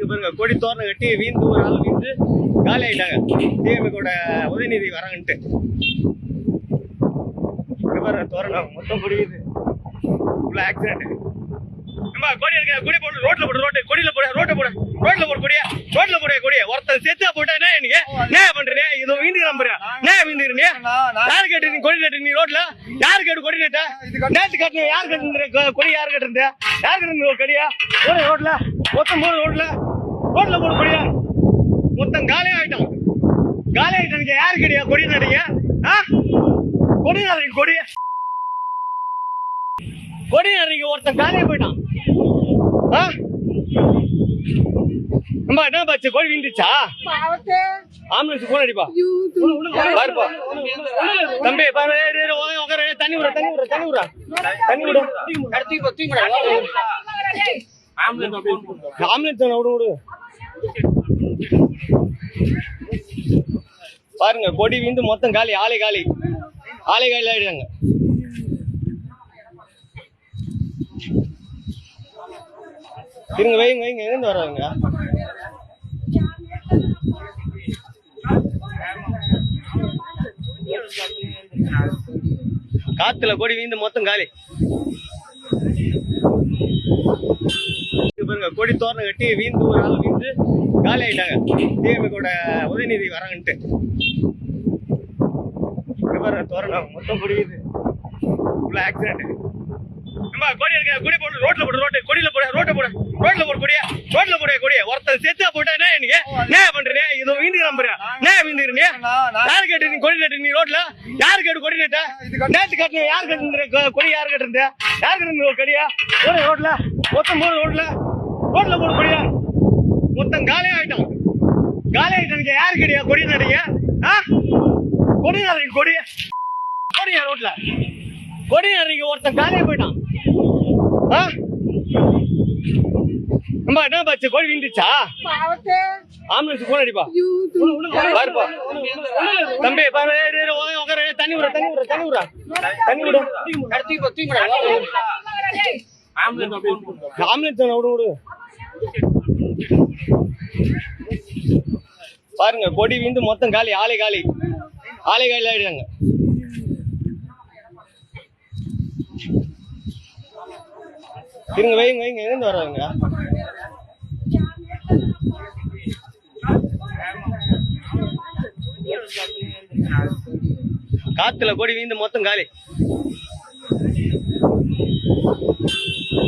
இது பாருங்க. கொடி தோரணம் கட்டி வீந்து ஒரு ஆள் வீந்து காலி ஆயிட்டாங்க டிஎம்கோட உதயநிதி வராங்கன்ட்டு. பாருங்க தோரணம் மொத்தம் முடியுது இவ்வளோ ஆக்சிடென்ட் நம்ம கொடி இருக்க. கொடி போடு ரோட்ல போடு ரோட்டு. கொடியில போடு ரோட்டை போடு. ரோட்ல போடு கொடியா. ரோட்ல போடு கொடியா. ஒருத்தர் செத்தா போட்டா என்ன நீங்க என்ன பண்றீங்க? இது வீண்டு நம்புறியா என்ன வீந்துக்கிறீங்க யாரு கேட்டு நீ கொடி நட்டு நீ ரோட்ல? யாரு கேட்டு கொடி நட்ட? நேத்து கட்டு யாரு கட்டு கொடி? யாரு கட்டு யாரு கட்டு கொடியா? ஒரு ரோட்ல. மொத்தம் போடு ரோட்ல. ரோட்ல போடு கொடியா? மொத்தம் காலி ஆயிட்டான். காலி ஆயிட்டானுங்க யாரு கடியா கொடி நடுங்க ஆ? கொடி நடுங்க கொடி. கொடி நடுங்க ஒருத்தன் காலியா போயிட்டான். ஆ? அம்மா என்ன பாச்சு கோழி வீண்டுச்சா பாவத்தே. ஆம்புலன்ஸ் போன் அடிப்பா. பாருப்பா தம்பி பாரு, உட்காரு. தண்ணி விடுற தண்ணி விடுற தண்ணி விடுற. தண்ணி விடு. ஆம்புலன்ஸ் விடு விடு பாருங்க கொடி வீந்து மொத்தம் காலி ஆலை காலி. ஆலை காலி ஆயிடுறாங்க. இருங்க வைங்க வைங்க எங்கிருந்து வர்றாங்க காத்துல கொடி வீந்து மொத்தம் காலி இது பாருங்க கொடி தோரணம் கட்டி வீந்து ஒரு ஆள் வீந்து காலி ஆயிட்டாங்க. டிஎம்கோட உதயநிதி வராங்கன்ட்டு. பாருங்க தோரணம் மொத்தம் குடியுது இவ்வளோ ஆக்சிடென்ட் நம்ம கொடி இருக்க கொடி போடு ரோட்ல போடு ரோட்டு கொடியில போடு ரோட்டை போடு ரோட்ல போடு கொடியா ரோட்ல போடு கொடியா. ஒருத்தர் செத்தா போட்டா என்ன நீங்க என்ன பண்றீங்க இது வீண்டு நம்புறியா என்ன வீந்துக்கிறீங்க யாரு கேட்டு நீ கொடி நட்டு நீ ரோட்ல? யாரு கேட்டு கொடி நட்ட? நேத்து கட்டு யாரு கட்டு கொடி? யாரு கட்டு யாரு கட்டு கொடியா? போடு ரோட்ல மொத்தம் போடு ரோட்ல. ரோட்ல போடு கொடியா? மொத்தம் காலி ஆயிட்டான். காலி ஆயிட்டானுங்க யாரு கடியா? கொடி நடுங்க ஆ? கொடி நடுங்க கொடியா கொடியா ரோட்ல. கொடி நடுங்க ஒருத்தன் காலியா போயிட்டான். ஆ? அம்மா என்ன பாச்சு கோழி பாவத்தே. ஆம்புலன்ஸ் போன் அடிப்பா. பாருப்பா தம்பி பாரு, உட்காரு, தண்ணி விடுற தண்ணி விடுற தண்ணி விடுற தண்ணி விடு. ஆம்புலன்ஸ் விடு விடு பாருங்க கொடி வீந்து மொத்தம் காலி ஆலை காலி. ஆலை காலி ஆயிடுறாங்க. இருங்க வைங்க வைங்க எங்கிருந்து வர்றாங்க காத்துல கொடி வீந்து மொத்தம் காலி.